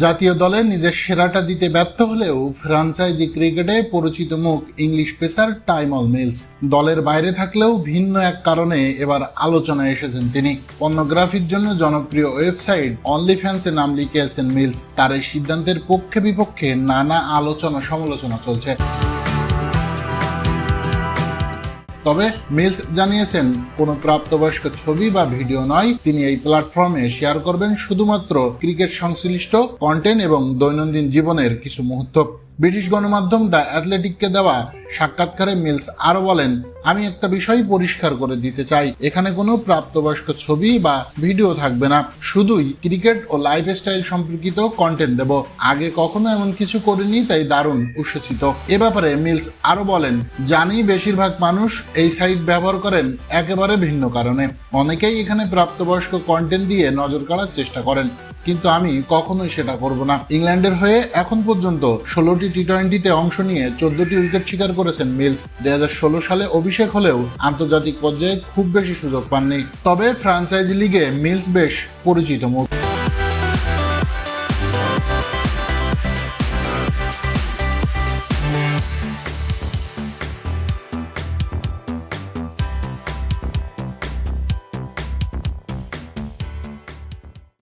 জাতীয় দলে নিজের সেরাটা দিতে ব্যর্থ হলেও ফ্রাঞ্চাইজি ক্রিকেটে পরিচিত মুখ ইংলিশ পেসার টাইমল মিলস। দলের বাইরে থাকলেও ভিন্ন এক কারণে এবার আলোচনায় এসেছেন তিনি। পর্নোগ্রাফির জন্য জনপ্রিয় ওয়েবসাইট অনলি ফ্যান্সে নাম লিখিয়েছেন মিলস। তার এই সিদ্ধান্তের পক্ষে বিপক্ষে নানা আলোচনা সমালোচনা চলছে। তবে মিলস জানিয়েছেন, কোনো প্রাপ্তবয়স্ক ছবি বা ভিডিও নয়, তিনি এই প্ল্যাটফর্মে শেয়ার করবেন শুধুমাত্র ক্রিকেট সংশ্লিষ্ট কন্টেন্ট এবং দৈনন্দিন জীবনের কিছু মুহূর্ত। ব্রিটিশ গণমাধ্যম দ্য অ্যাথলেটিককে দেওয়া সাক্ষাৎকারে মিলস আরও বলেন, আমি একটা বিষয় পরিষ্কার করে দিতে চাই। এখানে কোনো প্রাপ্তবয়স্ক ছবি বা ভিডিও থাকবে না। শুধুই ক্রিকেট ও লাইফস্টাইল সম্পর্কিত কন্টেন্ট দেব। আগে কখনো এমন কিছু করিনি, তাই দারুণ উচ্ছ্বসিত। এ ব্যাপারে মিলস আরও বলেন, জানি বেশিরভাগ মানুষ এই সাইট ব্যবহার করেন একেবারে ভিন্ন কারণে। অনেকেই এখানে প্রাপ্তবয়স্ক কন্টেন্ট দিয়ে নজর কাড়ার চেষ্টা করেন। কিন্তু আমি কখনোই সেটা করব না। ইংল্যান্ডের হয়ে এখন পর্যন্ত ষোলোটি টি টোয়েন্টিতে অংশ নিয়ে চোদ্দটি উইকেট শিকার করেছেন মিলস। দু হাজার ষোলো সালে অভিষেক হলেও আন্তর্জাতিক পর্যায়ে খুব বেশি সুযোগ পাননি। তবে ফ্রাঞ্চাইজি লিগে মিলস বেশ পরিচিত মুখ।